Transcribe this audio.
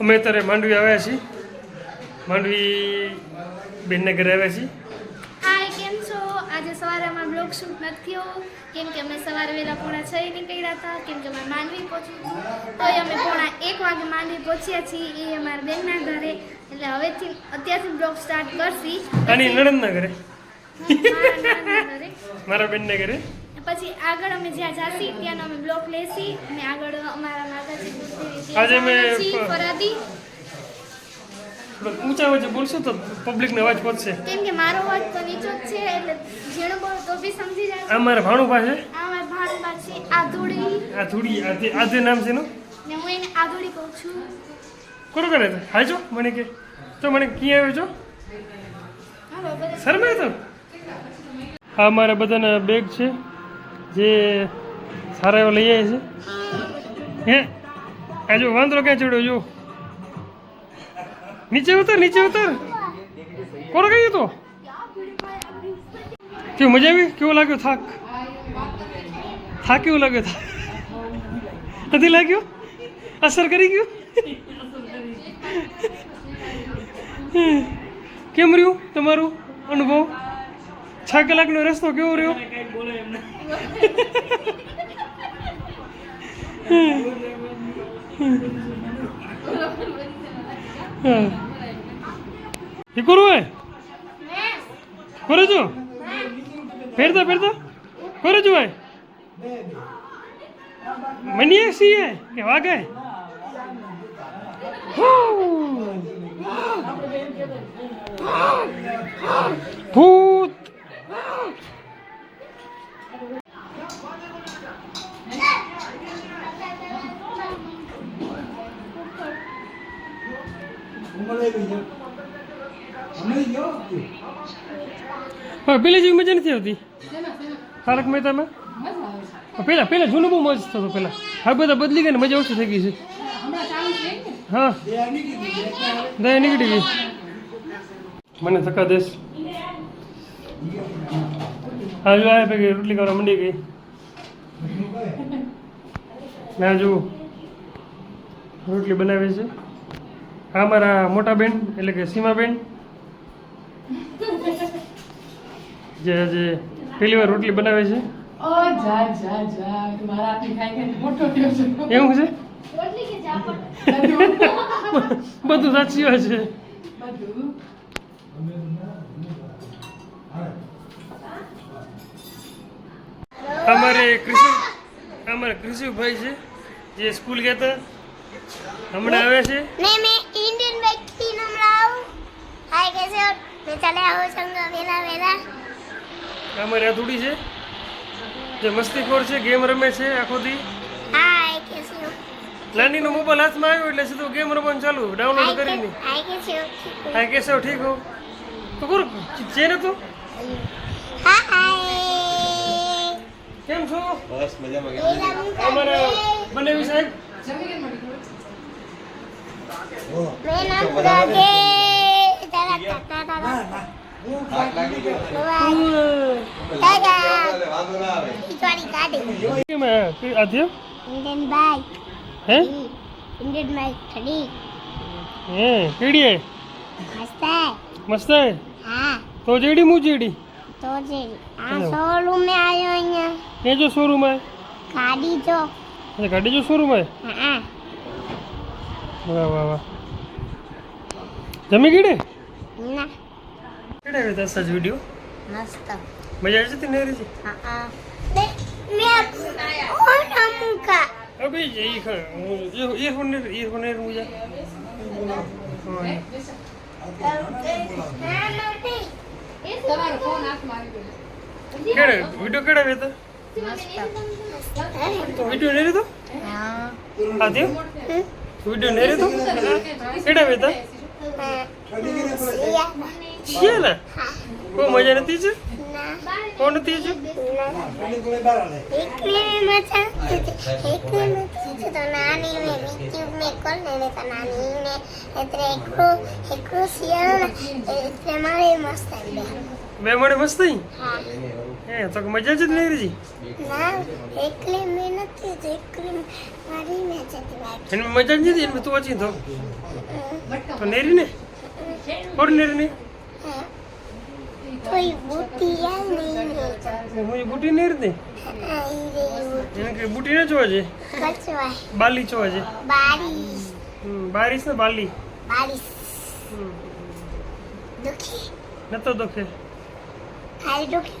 અમે અત્યારે માંડવી આવ્યા છીએ. માંડવી બેનને ઘરે આવ્યા છીએ. હાય કેમ છો? આજે સવારે અમારો બ્લોગ શૂટ નથી થયો. કેમ કે અમે સવારે વહેલા પોણા છ નીકળ્યા હતા. કેમ કે અમે માંડવી પહોંચ્યું તો અમે પોણા એક વાગે માંડવી પહોંચ્યા છીએ એ અમારા બેનના ઘરે. એટલે હવેથી અત્યારથી બ્લોગ સ્ટાર્ટ કરશી. અને નણંદના ઘરે. મારા બેનને ઘરે. પછી આગળ અમે જ્યાં જાસી ત્યાંનો અમે બ્લોક લેસી અને આગળ અમારા માતાજી ગુરુદેવી આજે ત્યાં જવાના ફરાદી. ઊંચા વચ્ચે બોલશો તો પબ્લિકને અવાજ પહોંચશે કેમ કે મારો અવાજ તો નીચો જ છે એટલે જેણો બોલ તો બી સમજી જાય આ મારા ભાણું પાસે આ મારા ભાણબા છે ધૂડી આ થોડી આધે આધે નામ છે એનું? ને હું એને આધુડી કહું છું. કોણ કરે છે હાય જો મને કે તો મને ક્યાં આવ્યો છો? શરમાય તો? આ મારા બધાના બેગ છે. જે સારા એવા લઈ આવે છે. હે? આ જો વાંદરો ક્યાં ચડ્યો જો? નીચે ઉતર નીચે ઉતર. કોણ ગયું તો? કેવું મજા આવી? કેવો લાગ્યો થાક? થાક કેવું લાગ્યો થાક? નથી લાગ્યો? અસર કરી ગયું? કેમ રહ્યું તમારું અનુભવ? છ કલાકનો રસ્તો કેવો રહ્યો? હા. એ કરું હોય કરે છો? ફેરતા ફેરતા. કરે છો ભાઈ મનીએ છીએ કે વાગે ભૂત હા પેલી જેવી મજા નથી આવતી. તારક મહેતામાં? પેલા પેલા જૂનું બહુ મસ્ત થતું પેલા. હવે બધા બદલી ગયા ને મજા ઓછી થઈ ગઈ છે. હા. દયા નીકળી ગઈ મને થકા દેશ હા જો આ ભેગી રોટલી કરવા મંડી ગઈ. ના જુઓ. રોટલી બનાવી છે. આ મારા મોટા બેન એટલે કે સીમાબેન જે આજે પહેલી વાર રોટલી બનાવે છે. ઓ જા જા જા. મારા હાથની ખાઈ ખાઈને મોટો થયો છે. એવું છે? રોટલી કે જાપડ બધું. બધું સાચી વાત છે. અમારે કૃષિ અમારે કૃષિભાઈ છે જે સ્કૂલ ગયા હતા. હમણાં આવે છે? ને મે ઇન્ડિયન બેંકથી હમણાં આવું. હાય કેસે મે ચાલે આવો સંગ વેલા વેલા. અમારે અધૂડી છે? જે મસ્તીખોર છે ગેમ રમે છે આખો દી? હાય કેસે નાની નો મોબાઈલ હાથમાં આવ્યો એટલે સીધો ગેમ રમવાનું ચાલુ. ડાઉનલોડ કરીને. હાય કેસે હાય. કેસે ઠીક હો? તો કુર છે ને તું? હા હાય. કેમ છો? બસ મજામાં. અમારા બનેવી સાહેબ? મસ્ત હે હા? તો જેડી મુ જેડી? તો જેડી. આ શોરૂમ મે આયો અહીંયા. કે જો શોરૂમ હે ગાડી જો. અચ્છા ગાડી જો શોરૂમ હે હા વાહ વાહ વાહ. જમી ગીડે ના. કેડે આવે દસ જ વિડિયો મસ્ત. મજા આવી જતી નેરી છે હા ને મેં કોણ અમુકા અબે એ ખા ઇયરફોન ને ઇયરફોન ને મુજા તમારો ફોન હાથમાં આવી ગયો કેડે વિડિયો કેડે વેતા તો? વીડિયો નેરી તો આધ્ય વીડિયો નેરી તો કેડે વેતા શિયાલા કો મજા નથી છે કોણ નથી છે ને ને બે મળે મસ્ત થઈ હે તો મજા જ નહીં રહી ના એકલી મેં નથી જ એકલી મારી મેં જતી વાત. એની મજા જ નથી એની તું વાંચી તો. તો નેરી ને? કોણ નેરી ને? કોઈ બુટી યાર નહીં હું બુટી નેરી ને? એને કે બુટી ને જોવા છે? બાલી જોવા છે? બારીશ. બારીશ ને બાલી. બારીશ. દુખી? ન તો દુખે. હારી દુખી.